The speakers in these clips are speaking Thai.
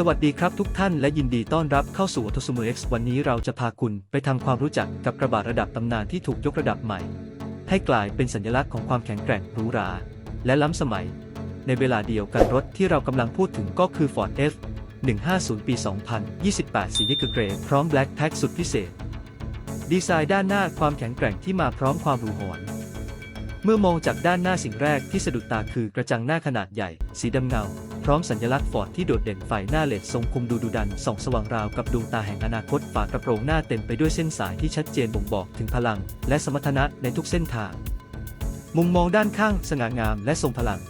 สวัสดีครับทุกท่านและยินดีต้อนรับเข้าสู่ a u t o s u m o X วันนี้เราจะพาคุณไปทำความรู้จักกับกระบะระดับตำนานที่ถูกยกระดับใหม่ ให้กลายเป็นสัญลักษณ์ของความแข็งแกร่งหรูหรา และล้ำสมัย ในเวลาเดียวกันรถที่เรากำลังพูดถึงก็คือ Ford F 150 ปี 2028 สีนิกเกรย์พร้อม Black Tag สุดพิเศษ ดีไซน์ด้านหน้าความแข็งแกร่งที่มาพร้อมความหรูหราเมื่อมองจากด้านหน้าสิ่งแรกที่สะดุดตาคือกระจังหน้าขนาดใหญ่ สีดำเงา ร้อมสัญลักษณ์ฟอร์ดที่โดดเด่นไฟหน้าเลดทรงคุมดูดุดันส่องสว่างราวกับดวงตาแห่งอนาคตฝากระโปรงหน้าเต็มไปด้วยเส้นสายที่ชัดเจนบ่งบอกถึงพลัง และสมรรถนะในทุกเส้นทาง มุมมองด้านข้างสง่างามและทรงพลัง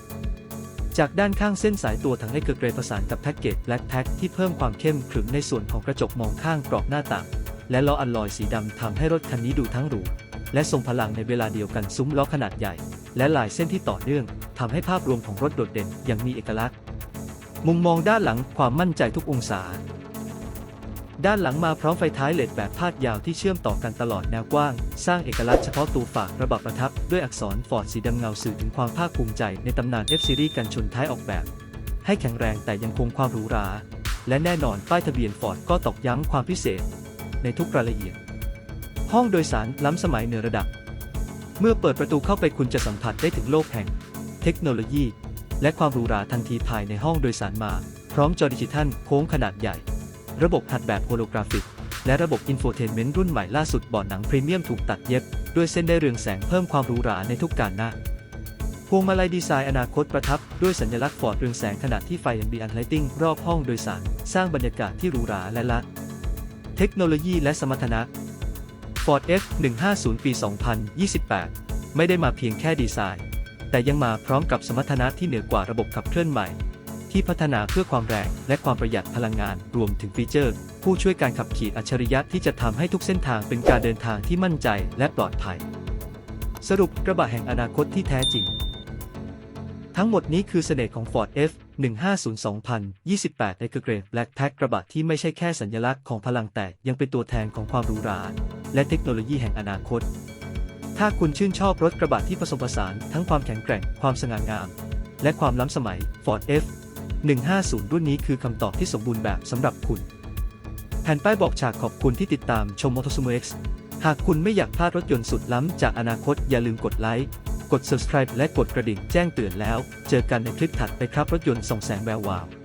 จากด้านข้างเส้นสายตัวถังให้เกิดเกรดประสานกับแพ็กเกจแบล็กแพ็กที่เพิ่มความเข้มขรึมในส่วนของกระจกมองข้างกรอบหน้าต่างและล้ออัลลอยสีดำทำให้รถคันนี้ดูทั้งหรูและทรงพลังในเวลาเดียวกันซุ้มล้อขนาดใหญ่ และลายเส้นที่ต่อเนื่องทำให้ภาพรวมของรถโดดเด่นอย่างมีเอกลักษณ์ มุมมองด้านหลังความมั่นใจทุกองศา ด้านหลังมาพร้อมไฟท้ายเลดแบบพาดยาวที่เชื่อมต่อกันตลอดแนวกว้าง สร้างเอกลักษณ์เฉพาะตัวฝากระบับประทับด้วยอักษรฟอร์ดสีดำเงาสื่อถึงความภาคภูมิใจในตำนาน F Series กันชนท้ายออกแบบ ให้แข็งแรงแต่ยังคงความหรูหรา และแน่นอนป้ายทะเบียนฟอร์ดก็ตอกย้ำความพิเศษ ในทุกรายละเอียด ห้องโดยสารล้ำสมัยเหนือระดับ เมื่อเปิดประตูเข้าไปคุณจะสัมผัสได้ถึงโลกแห่ง เทคโนโลยี และความหรูหราทันทีภายในห้องโดยสารมา พร้อมจอดิจิทัลโค้งขนาดใหญ่ ระบบหัดแบบโฮโลกราฟิก และระบบอินโฟเทนเมนต์รุ่นใหม่ล่าสุดบอร์ดหนังพรีเมียมถูกตัดเย็บ ด้วยเส้นได้เรืองแสงเพิ่มความหรูหราในทุกการหน้าพวงมาลัยดีไซน์อนาคตประทับด้วยสัญลักษณ์ฟอร์ดเรืองแสงขณะที่ไฟ ambient lighting รอบห้องโดยสาร สร้างบรรยากาศที่หรูหราและละ เทคโนโลยีและสมรรถนะ Ford F 150 ปี 2028 ไม่ได้มาเพียงแค่ดีไซน์ แต่ยังมาพร้อมกับสมรรถนะที่เหนือกว่าระบบขับเคลื่อนใหม่ ที่พัฒนาเพื่อความแรงและความประหยัดพลังงานรวมถึงฟีเจอร์ ผู้ช่วยการขับขี่อัจฉริยะที่จะทำให้ทุกเส้นทางเป็นการเดินทางที่มั่นใจและปลอดภัย สรุปกระบะแห่งอนาคตที่แท้จริง ทั้งหมดนี้คือเสน่ห์ของ Ford F 150 2028ในคือเกรด Black Tag กระบะที่ไม่ใช่แค่สัญลักษณ์ของพลังแต่ยังเป็นตัวแทนของความหรูหราและเทคโนโลยีแห่งอนาคต ถ้าคุณชื่นชอบรถกระบะที่ผสมผสานทั้งความแข็งแกร่ง ความสง่างาม และความล้ำสมัย Ford F 150 รุ่นนี้คือคำตอบที่สมบูรณ์แบบสำหรับคุณ แผ่นป้ายบอกฉากขอบคุณที่ติดตามชม Motosumo X หากคุณไม่อยากพลาดรถยนต์สุดล้ำจากอนาคตอย่าลืมกดไลค์ กด subscribe และกดกระดิ่งแจ้งเตือนแล้ว เจอกันในคลิปถัดไปครับรถยนต์ส่องแสงแวววาว